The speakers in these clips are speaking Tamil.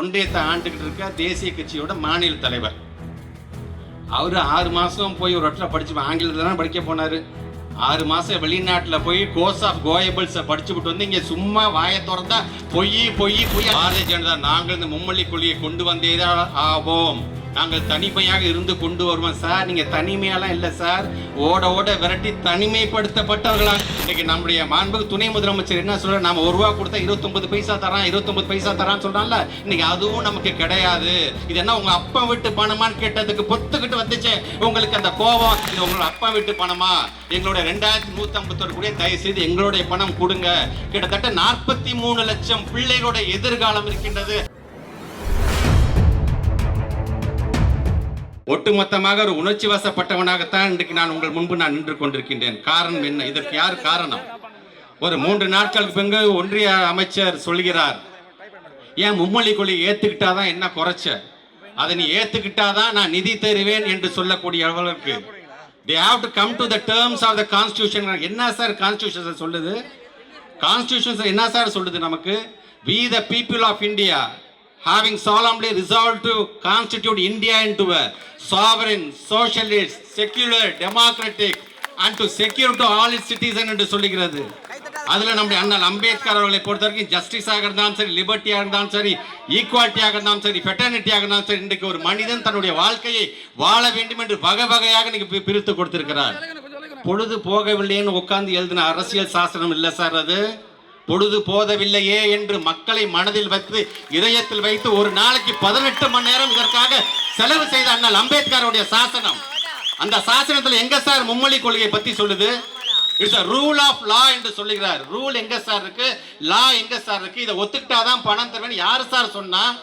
ஒன்றியத்தை ஆண்டுகிட்டு இருக்க தேசிய கட்சியோட மாநில தலைவர். அவர் ஆறு மாதம் போய் ஒரு இடத்துல படிச்சு ஆங்கிலத்தில் தானே படிக்க போனார். ஆறு மாதம் வெளிநாட்டில் போய் கோர்ஸ் ஆஃப் கோயபிள்ஸை படிச்சுவிட்டு வந்து இங்கே சும்மா வாயை திறந்தா பொய் பொய் பொய். பாரதிய ஜனதா நாங்கள் இந்த மும்மொழி கொள்கையை கொண்டு வந்தே தான் ஆவோம். நாங்கள் தனிமையாக இருந்து கொண்டு வருவோம் சார். நீங்கள் தனிமையெல்லாம் இல்லை சார். ஓட ஓட விரட்டி தனிமைப்படுத்தப்பட்டவர்களா. இன்னைக்கு நம்முடைய மாண்பு துணை முதலமைச்சர் என்ன சொல்ற நாம ஒரு ரூபா கொடுத்தா இருபத்தொன்பது பைசா தரான் இருபத்தொன்பது பைசா தரான்னு சொல்றான்ல. இன்னைக்கு அதுவும் நமக்கு கிடையாது. இது என்ன உங்க அப்பா வீட்டு பணமான்னு கேட்டதுக்கு பொத்துக்கிட்டு வந்துச்சு. உங்களுக்கு அந்த கோபம் இது உங்களோட அப்பா வீட்டு பணமா? எங்களுடைய ரெண்டாயிரத்தி நூத்தி கூட தயவு செய்து எங்களுடைய பணம் கொடுங்க. கிட்டத்தட்ட நாற்பத்தி மூணு லட்சம் பிள்ளைகளோட எதிர்காலம் இருக்கின்றது. ஒட்டுமொத்தமாக ஒரு உணர்ச்சி வசப்பட்டவனாகத்தான் இன்றைக்கு நான் உங்கள் முன்பு நான் நின்று கொண்டிருக்கின்றேன். காரணம் என்ன? இதற்கு யார் காரணம்? ஒரு மூன்று நாட்களுக்கு பிறகு ஒன்றிய அமைச்சர் சொல்கிறார் ஏன் மும்மொழி கொள்கை ஏத்துக்கிட்டாதான் என்ன குறைச்ச? அதை நீ ஏத்துக்கிட்டாதான் நான் நிதி தருவேன் என்று சொல்லக்கூடிய அளவுக்கு. They have to come to the terms of the constitution என்ன சார் கான்ஸ்டியூஷன் சொல்லுது? கான்ஸ்டியூஷன் என்ன சார் சொல்லுது நமக்கு? We the people of India having solemnly resolved to constitute india into a sovereign socialist secular democratic and to secure to all its citizens என்று சொல்லுகிறது. அதில் நம்முடைய அண்ணல் அம்பேத்கர் அவர்களை பொறுத்த வரைக்கும் ஜஸ்டிஸாக இருந்தாலும் சரி லிபர்ட்டியாக இருந்தாலும் சரி ஈக்குவாலிட்டியாக இருந்தாலும் சரி ஃபெட்டர்னிட்டியாக இருந்தாலும் சரி இன்றைக்கு ஒரு மனிதன் தன்னுடைய வாழ்க்கையை வாழ வேண்டும் என்று வகை வகையாக இன்னைக்கு பிரித்து கொடுத்திருக்கிறார். பொழுது போகவில்லைன்னு உட்கார்ந்து எழுதின அரசியல் சாசனம் இல்லை சார் அது? பொழுது போதவில்லையே என்று மக்களை மனதில் வைத்து இதயத்தில் வைத்து ஒரு நாளைக்கு பதினெட்டு மணி நேரம் இதற்காக செலவு செய்த அண்ணல் அம்பேத்கருடைய சாசனம். அந்த சாசனத்தில் எங்க சார் மும்மொழி கொள்கையை பத்தி சொல்லுது? இட்ஸ் ரூல் ஆஃப் லா என்று சொல்லுகிறார். ரூல் எங்க சார் இருக்கு? லா எங்க சார் இருக்கு? இதை ஒத்துக்கிட்டாதான் பணம் தருவேன் யார் சார் சொன்னா?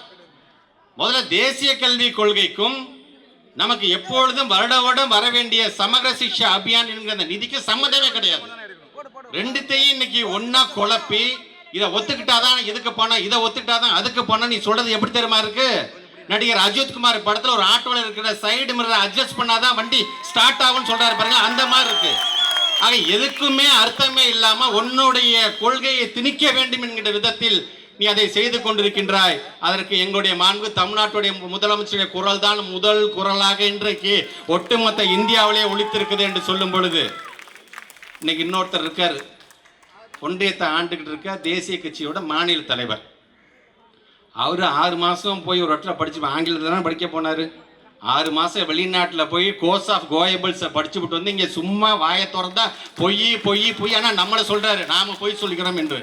முதல்ல தேசிய கல்வி கொள்கைக்கும் நமக்கு எப்பொழுதும் வருட வருடம் வர வேண்டிய சமகர சிக்ஷா அபியான் என்கிற நிதிக்கு சம்மந்தமே கிடையாது. ரெண்டுத்தையும் இன்னைக்கு ஒன்னா குழப்பி இதை ஒத்துக்கிட்டாதான் இதுக்கு பணம் இதை ஒத்துக்கிட்டாதான் அதுக்கு பணம் நீ சொல்றது எப்படி தெரியுமா இருக்கு? நடிகர் அஜித் குமார் படத்துல ஒரு ஆட்டோல இருக்கிற சைடு மிரரை அட்ஜஸ்ட் பண்ணாதான் வண்டி ஸ்டார்ட் ஆகும்னு சொல்றாரு பாருங்க அந்த மாதிரி இருக்கு. ஆக எதுக்குமே அர்த்தமே இல்லாம உன்னுடைய கொள்கையை திணிக்க வேண்டும் என்கிற விதத்தில் நீ அதை செய்து கொண்டிருக்கின்றாய். அதற்கு எங்களுடைய மாண்பு தமிழ்நாட்டுடைய முதலமைச்சருடைய குரல் தான் முதல் குரலாக இன்றைக்கு ஒட்டுமொத்த இந்தியாவிலே ஒழித்திருக்குது என்று சொல்லும் பொழுது. இன்னைக்கு இன்னொருத்தர் இருக்கார். ஒன்றியத்தை ஆண்டுகிட்டு இருக்க தேசிய கட்சியோட மாநில தலைவர். அவர் ஆறு மாதம் போய் ஒரு இடத்துல படித்து ஆங்கிலத்தில் தானே படிக்க போனார். ஆறு மாதம் வெளிநாட்டில் போய் கோர்ஸ் ஆஃப் கோயபிள்ஸை படிச்சுவிட்டு வந்து இங்கே சும்மா வாயை திறந்தா பொய் பொய் பொய். ஆனால் நம்மளை சொல்கிறாரு நாம் பொய் சொல்லிக்கிறோம் என்று.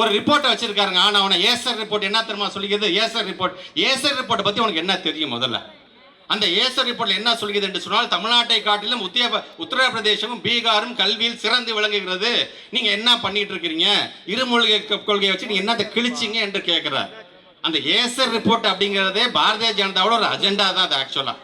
ஒரு ரிப்போர்ட்டை வச்சுருக்காருங்க. ஆனால் அவனை ஏசர் ரிப்போர்ட் என்ன தெரியுமா சொல்லிக்கிறது? ஏசர் ரிப்போர்ட் ஏசர் ரிப்போர்ட்டை பற்றி உனக்கு என்ன தெரியும் முதல்ல? அந்த ஏசர் ரிப்போர்ட்ல என்ன சொல்கிறது என்று சொன்னால் தமிழ்நாட்டை காட்டிலும் உத்திய உத்தரப்பிரதேசமும் பீகாரும் கல்வியில் சிறந்து விளங்குகிறது. நீங்க என்ன பண்ணிட்டு இருக்கிறீங்க? இருமொழி கொள்கையை வச்சு நீங்க என்னத்தை கிழிச்சிங்க என்று கேட்கிறார். அந்த ஏசர் ரிப்போர்ட் அப்படிங்கிறதே பாரதிய ஜனதாவோட ஒரு அஜெண்டா தான் அது ஆக்சுவலா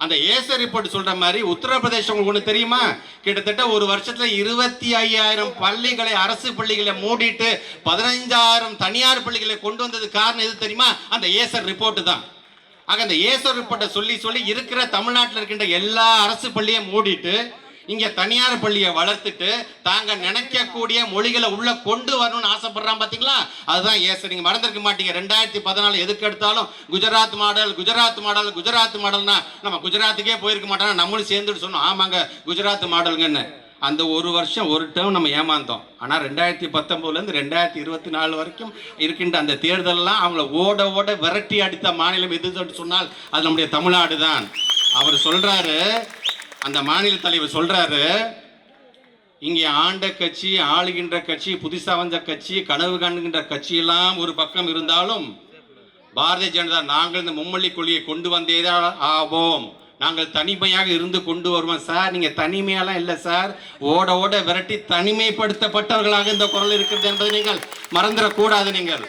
அந்த ஏசர் ரிப்போர்ட் சொல்ற மாதிரி உத்தரப்பிரதேசம் உங்களுக்கு ஒன்று தெரியுமா? கிட்டத்தட்ட ஒரு வருஷத்துல இருபத்தி ஐயாயிரம் பள்ளிகளை அரசு பள்ளிகளை மூடிட்டு பதினைஞ்சாயிரம் தனியார் பள்ளிகளை கொண்டு வந்தது காரணம் எது தெரியுமா? அந்த ஏசர் ரிப்போர்ட் தான். ஆக அந்த ஏசர் ரிப்போர்ட்டை சொல்லி சொல்லி இருக்கிற தமிழ்நாட்டில் இருக்கின்ற எல்லா அரசு பள்ளியும் மூடிட்டு இங்க தனியார் பள்ளியை வளர்த்துட்டு தாங்க நினைக்கக்கூடிய மொழிகளை உள்ள கொண்டு வரணும்னு ஆசைப்படுறான் பாத்தீங்களா? அதுதான் ஏசர் நீங்க மறந்துருக்க மாட்டீங்க. ரெண்டாயிரத்தி பதினாலு எதுக்கு எடுத்தாலும் குஜராத் மாடல் குஜராத் மாடல் குஜராத் மாடல்னா நம்ம குஜராத்துக்கே போயிருக்க மாட்டோம்னா நம்மளும் சேர்ந்துட்டு சொன்னோம். ஆமாங்க குஜராத் மாடலுங்கன்னு. அந்த ஒரு வருஷம் ஒரு டேர்ம் நம்ம ஏமாந்தோம். ஆனால் ரெண்டாயிரத்தி பத்தொம்போதுலேருந்து ரெண்டாயிரத்தி இருபத்தி நாலு வரைக்கும் இருக்கின்ற அந்த தேர்தலெல்லாம் அவங்கள ஓட ஓட விரட்டி அடித்த மாநிலம் எது சொன்னால் அது நம்முடைய தமிழ்நாடு தான். அவர் சொல்கிறாரு அந்த மாநில தலைவர் சொல்கிறாரு இங்கே ஆண்ட கட்சி ஆளுகின்ற கட்சி புதுசாக வந்த கட்சி கனவு காணுகின்ற கட்சியெல்லாம் ஒரு பக்கம் இருந்தாலும் பாரதிய ஜனதா நாங்கள் இந்த மும்மொழி கொள்கையை கொண்டு வந்தேதான் ஆவோம். நாங்கள் தனிமையாக இருந்து கொண்டு வருவோம் சார். நீங்க தனிமையெல்லாம் இல்லை சார். ஓட ஓட விரட்டி தனிமைப்படுத்தப்பட்டவர்களாக இந்த குரல் இருக்கிறது என்பதை நீங்கள் மறந்துடக்கூடாது நீங்கள்.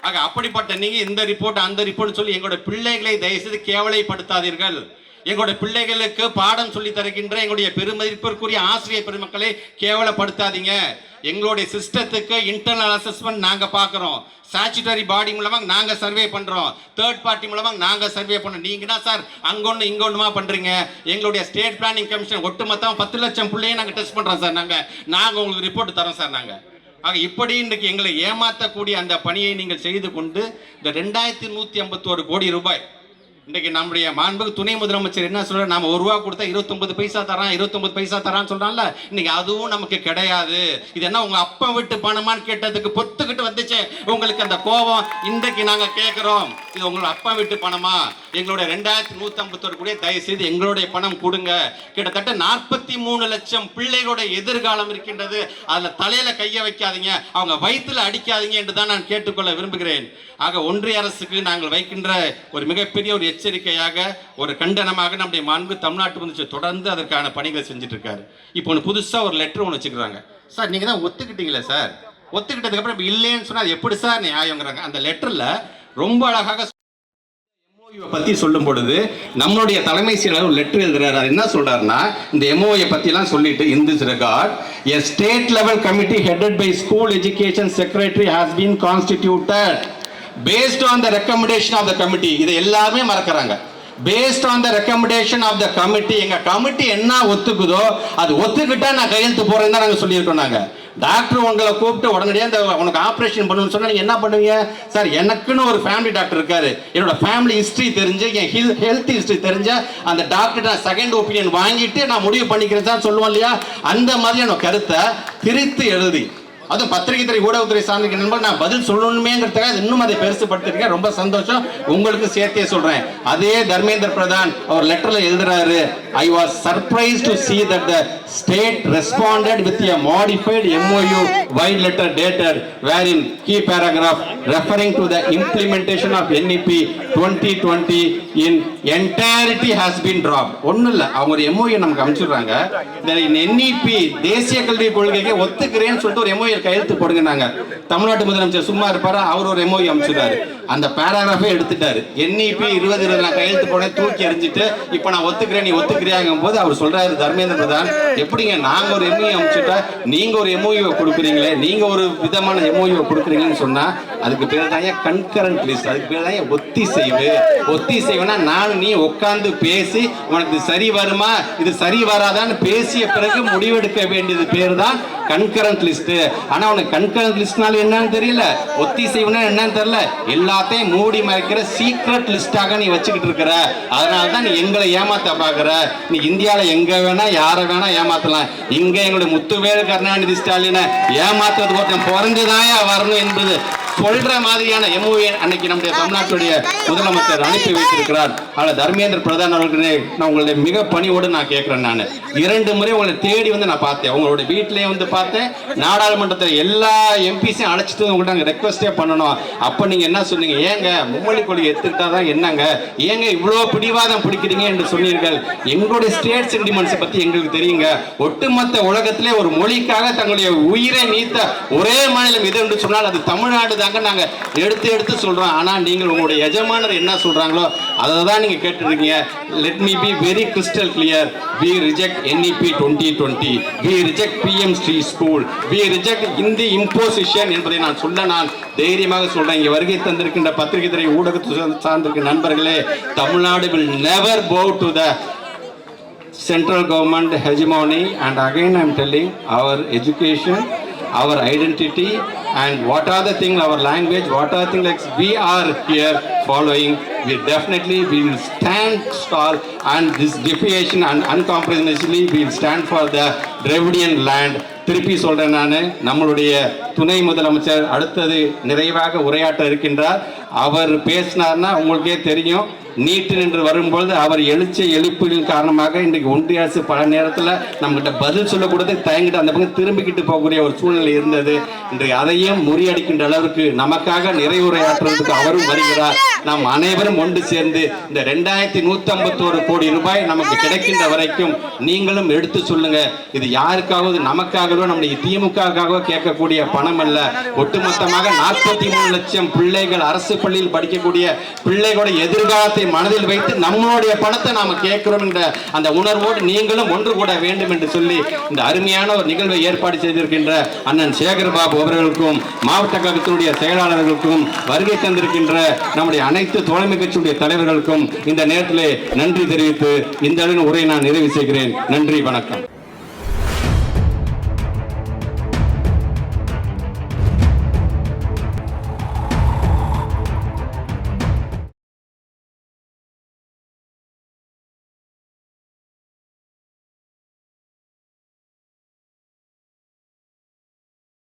ஆக அப்படிப்பட்ட நீங்க இந்த ரிப்போர்ட் அந்த ரிப்போர்ட் சொல்லி எங்களுடைய பிள்ளைகளை தயவுசெய்து கேவலைப்படுத்தாதீர்கள். எங்களுடைய பிள்ளைகளுக்கு பாடம் சொல்லி தருகின்ற எங்களுடைய பெருமதிப்பிற்குரிய ஆசிரியர் பெருமக்களை கேவலப்படுத்தாதீங்க. எங்களுடைய சிஸ்டத்துக்கு இன்டர்னல் அசஸ்மெண்ட் நாங்கள் பார்க்குறோம். ஸ்டாச்சுட்டரி பாடி மூலமாக நாங்கள் சர்வே பண்ணுறோம் தேர்ட் பார்ட்டி மூலமாக நாங்கள் சர்வே பண்ணோம் நீங்கள் தான் சார் அங்கொன்னு இங்கொன்னுமா பண்ணுறீங்க எங்களுடைய ஸ்டேட் பிளானிங் கமிஷன் ஒட்டுமொத்தம் பத்து லட்சம் பிள்ளையும் நாங்கள் டெஸ்ட் பண்ணுறோம் சார் நாங்கள் நாங்கள் உங்களுக்கு ரிப்போர்ட் தரோம் சார் நாங்கள் ஆக இப்படி இன்றைக்கு எங்களை ஏமாற்றக்கூடிய அந்த பணியை நீங்கள் செய்து கொண்டு இந்த ரெண்டாயிரத்தி நூற்றி ஐம்பத்தோரு கோடி ரூபாய் இன்றைக்கு நம்முடைய மாண்புக்கு துணை முதலமைச்சர் என்ன சொல்றாரு? நாம ஒரு ரூபா கொடுத்தா 29 பைசா தரான் 29 பைசா தரான்னு சொல்றான்ல. இன்னைக்கு அதுவும் நமக்கு கிடையாது. இது என்ன உங்க அப்பா விட்டு பணமான்னு கேட்டதுக்கு பொத்துக்கிட்டு வந்துச்சே. உங்களுக்கு அந்த கோபம் இன்றைக்கு நாங்க கேட்கிறோம் இது உங்களோட அப்பா விட்டு பணமா? எங்களுடைய ரெண்டாயிரத்தி நூத்தி கூட தயவு செய்து எங்களுடைய பணம் கொடுங்க. கிட்டத்தட்ட நாற்பத்தி மூணு லட்சம் பிள்ளைகளோட எதிர்காலம் இருக்கின்றது. அதுல தலையில கைய வைக்காதீங்க. அவங்க வயிற்றுல அடிக்காதீங்க என்று தான் நான் கேட்டுக்கொள்ள விரும்புகிறேன். ஆக ஒன்றிய அரசுக்கு நாங்கள் வைக்கின்ற ஒரு மிகப்பெரிய ஒரு எச்சரிக்கையாக ஒரு கண்டனமாக நம்முடைய மாண்பு தமிழ்நாட்டு வந்து தொடர்ந்து அதற்கான பணிகளை செஞ்சுட்டு இருக்காரு இப்போ ஒன்று புதுசாக ஒரு லெட்டர் ஒன்று வச்சுக்கிறாங்க. சார் நீங்க தான் ஒத்துக்கிட்டீங்களே சார்? ஒத்துக்கிட்டதுக்கப்புறம் இல்லைன்னு சொன்னால் எப்படி சார் நியாயங்கிறாங்க? அந்த லெட்டரில் ரொம்ப அழகாக பத்தி சொல்லும் பொழுது நம்மளுடைய தலைமை செயலர் ஒரு லெட்டர் எழுதுறாரு. அது என்ன சொல்றாருன்னா இந்த எம்ஓஏ பத்திலாம் சொல்லிட்டு in this record a state level committee headed by school education secretary has been constituted based on the recommendation of the committee இதை எல்லாமே மறக்கிறாங்க. Based on the recommendation of the committee எங்க கமிட்டி என்ன ஒத்துக்குதோ அது ஒத்துக்கிட்டா நான் கையெழுத்து போறேன்னு தான் நாங்க சொல்லியிருக்கோம் நாங்க. டாக்டர் உங்களை கூப்பிட்டு உடனடியாக இந்த உனக்கு ஆப்ரேஷன் பண்ணணும்னு சொன்னா நீங்க என்ன பண்ணுவீங்க? சார் எனக்குன்னு ஒரு ஃபேமிலி டாக்டர் இருக்காரு. என்னோட ஃபேமிலி ஹிஸ்டரி தெரிஞ்சு என் ஹில் ஹெல்த் ஹிஸ்டரி தெரிஞ்ச அந்த டாக்டர் நான் செகண்ட் ஒப்பீனியன் வாங்கிட்டு நான் முடிவு பண்ணிக்கிறேன் சார் சொல்லுவோம் இல்லையா? அந்த மாதிரியான கருத்தை திரித்து எழுதி. அதுவும் பத்திரிகை துறை ஊடகத்துறை சார்ந்த நண்பர் நான் பதில் சொல்லணுமேங்கிறதுக்காக இன்னும் அதை பெருசுப்படுத்திருக்கேன் ரொம்ப சந்தோஷம். உங்களுக்கு சேர்த்தே சொல்றேன். அதே தர்மேந்திர பிரதான் அவர் லெட்டர்ல எழுதுறாரு. I was surprise to see that the state responded with a modified MOU wide letter dated wherein key paragraph referring to the implementation of NEP 2020 in entirety has been dropped ஒண்ணும் இல்ல அவங்க ஒரு MOU நமக்கு அனுப்பிச்சிடுறாங்க இந்த NEP தேசிய கல்வி கொள்கைக்கு ஒத்துக்கிறேன்னு சொல்லிட்டு ஒரு MOU கையெழுத்து போடுங்க நாங்க தமிழ்நாட்டு முதலமைச்சர் சும்மா இருப்பாரா அவர் ஒரு MOU அனுப்பிச்சிடுறாரு அந்த பேராகிராஃபே எடுத்துட்டாரு. என்இபி இருபது இருபது நான் கையெழுத்து போனேன் தூக்கி எறிஞ்சிட்டு இப்போ நான் ஒத்துக்கிறேன் நீ ஒத்துக்கிறியாங்கும் போது அவர் சொல்றாரு தர்மேந்திர பிரதான் எப்படிங்க? நாங்க ஒரு எம்இ அமைச்சுட்டா நீங்க ஒரு எம்ஓயுவை கொடுக்குறீங்களே நீங்க ஒரு விதமான எம்ஓயுவை கொடுக்குறீங்கன்னு சொன்னா அதுக்கு பேர் தான் கன்கரண்ட் லிஸ்ட் அதுக்கு பேர் தான் ஒத்திசைவு? ஒத்திசைவுனா நான் நீ உட்காந்து பேசி உனக்கு சரி வருமா? இது சரி வராதான்னு பேசிய பிறகு முடிவெடுக்க வேண்டியது பேர் தான் கன்கரண்ட் லிஸ்ட் ஆனா உனக்கு கன்கரண்ட் லிஸ்ட்னால என்னன்னு தெரியல ஒத்திசைவுனா என்னன்னு தெரியல எல்லாத்தையும் மூடி மறைக்கிற சீக்ரெட் லிஸ்டாக நீ வச்சுக்கிட்டு இருக்கிற. அதனால தான் நீ எங்களை ஏமாத்த பாக்குற நீ இந்தியால எங்க வேணா யாரை வேணா ஏமாத்தலாம். இங்க எங்களுடைய முத்துவேல் கருணாநிதி ஸ்டாலினை ஏமாத்துறது ஒருத்தன் பிறந்துதாயா வரணும் என்பது சொல்ற மாதிரியான எம்ஓஏ அன்னைக்கு நம்முடைய தமிழ்நாட்டுடைய முதலமைச்சர் அனுப்பி வைத்திருக்கிறார். ஆனால் தர்மேந்திர பிரதான் அவர்களே நான் உங்களுடைய மிக பணியோடு நான் கேட்கிறேன் நான். இரண்டு முறை உங்களை தேடி வந்து நான் பார்த்தேன். உங்களுடைய வீட்டிலேயே வந்து பார்த்தேன். நாடாளுமன்றத்தில் எல்லா எம்பிஸையும் அழைச்சிட்டு உங்கள்கிட்ட நாங்கள் ரெக்வஸ்டே பண்ணணும். அப்போ நீங்கள் என்ன சொன்னீங்க? ஏங்க மும்மொழி கொள்கை எடுத்துக்கிட்டா தான் என்னங்க? ஏங்க இவ்வளோ பிடிவாதம் பிடிக்கிறீங்க என்று சொன்னீர்கள்? எங்களுடைய ஸ்டேட் சென்டிமெண்ட்ஸை பற்றி எங்களுக்கு தெரியுங்க. ஒட்டுமொத்த உலகத்திலே ஒரு மொழிக்காக தங்களுடைய உயிரை நீத்த ஒரே மாநிலம் எது என்று சொன்னால் அது தமிழ்நாடு தான் தாங்க நாங்க எடுத்து எடுத்து சொல்கிறோம் ஆனா நீங்கள் உங்களுடைய எஜமானர் என்ன சொல்றாங்களோ அதை தான் நீங்கள் கேட்டுருக்கீங்க let me be very crystal clear we reject NEP twenty twenty we reject PM Shri school we reject Hindi imposition என்பதை நான் சொல்ல நான் தைரியமாக சொல்கிறேன் இங்கே வருகை தந்திருக்கின்ற பத்திரிகை துறை ஊடகத்தை சார்ந்திருக்கிற நண்பர்களே Tamil Nadu will never go to the central government hegemony. And again i'm telling our education our identity and what are the thing our language what are the things like we are here following we definitely we will stand tall and this defiation and uncompromisingly we will stand for the Dravidian land. திருப்பி சொல்றேன் நான் நம்மளுடைய துணை முதலமைச்சர் அடுத்தது நிறைவாக உரையாற்ற இருக்கின்றார். அவர் பேசினார்னா உங்களுக்கே தெரியும். நீட்டு நின்று வரும்பொழுது அவர் எழுச்ச எழுப்பின் காரணமாக இன்றைக்கு ஒன்றிய அரசு பல நேரத்தில் நம்மகிட்ட பதில் சொல்லக்கூடாது தயங்கிட்டு அந்த பக்கம் திரும்பிக்கிட்டு போகக்கூடிய ஒரு சூழ்நிலை இருந்தது. இன்றைக்கு அதையும் முறியடிக்கின்ற அளவுக்கு நமக்காக நிறைவுரையாற்றுவதற்கு அவரும் வருகிறார். நாம் அனைவரும் ஒன்று சேர்ந்து இந்த ரெண்டாயிரத்தி நூத்தி ஐம்பத்தோரு கோடி ரூபாய் நமக்கு கிடைக்கின்ற வரைக்கும் நீங்களும் எடுத்து சொல்லுங்க. இது யாருக்காவது நமக்காகவோ நம்முடைய திமுகவோ கேட்கக்கூடிய பணம் அல்ல. ஒட்டுமொத்தமாக நாற்பத்தி மூணு லட்சம் பிள்ளைகள் அரசு பள்ளியில் படிக்கக்கூடிய பிள்ளைகளோட எதிர்காலத்தை மனதில் வைத்து நம்மளுடைய பணத்தை நாம கேட்கிறோம் என்ற அந்த உணர்வோடு நீங்களும் ஒன்று கூட வேண்டும் என்று சொல்லி இந்த அருமையான ஒரு நிகழ்வை ஏற்பாடு செய்திருக்கின்ற அண்ணன் சேகர்பாபு அவர்களுக்கும் மாவட்ட கழகத்தினுடைய செயலாளர்களுக்கும் வருகை தந்திருக்கின்ற நம்முடைய அனைத்து தோழமை கட்சியுடைய தலைவர்களுக்கும் இந்த நேரத்திலே நன்றி தெரிவித்து இந்த அளவின் உரை நான் நிறைவு செய்கிறேன். நன்றி வணக்கம்.